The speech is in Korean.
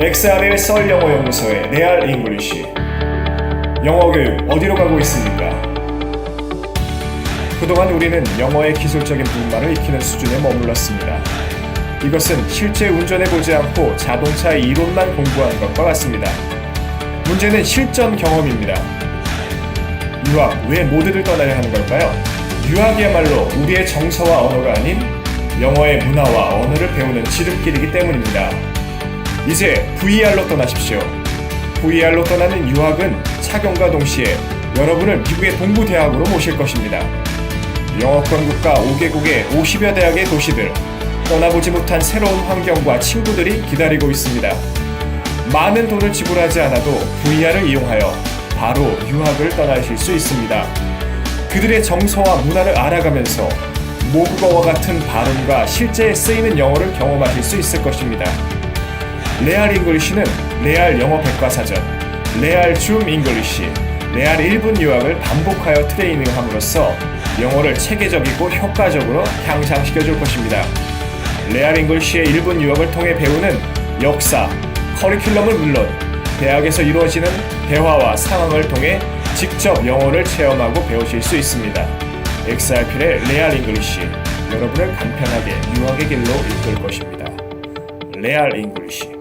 XRL 썰 영어 연구소의 레알 잉글리시 영어 교육 어디로 가고 있습니까? 그동안 우리는 영어의 기술적인 분말을 익히는 수준에 머물렀습니다. 이것은 실제 운전해보지 않고 자동차의 이론만 공부한 것과 같습니다. 문제는 실전 경험입니다. 유학, 왜 모두들 떠나야 하는 걸까요? 유학이야말로 우리의 정서와 언어가 아닌 영어의 문화와 언어를 배우는 지름길이기 때문입니다. 이제 VR로 떠나십시오. VR로 떠나는 유학은 착용과 동시에 여러분을 미국의 동부 대학으로 모실 것입니다. 영어권 국가 5개국의 50여 대학의 도시들, 떠나보지 못한 새로운 환경과 친구들이 기다리고 있습니다. 많은 돈을 지불하지 않아도 VR을 이용하여 바로 유학을 떠나실 수 있습니다. 그들의 정서와 문화를 알아가면서 모국어와 같은 발음과 실제 쓰이는 영어를 경험하실 수 있을 것입니다. 레알 잉글리시는 레알 영어 백과사전, 레알 줌 잉글리시, 레알 1분 유학을 반복하여 트레이닝함으로써 영어를 체계적이고 효과적으로 향상시켜 줄 것입니다. 레알 잉글리시의 1분 유학을 통해 배우는 역사, 커리큘럼은 물론 대학에서 이루어지는 대화와 상황을 통해 직접 영어를 체험하고 배우실 수 있습니다. XRP의 레알 잉글리시 여러분을 간편하게 유학의 길로 이끌 것입니다. 레알 잉글리시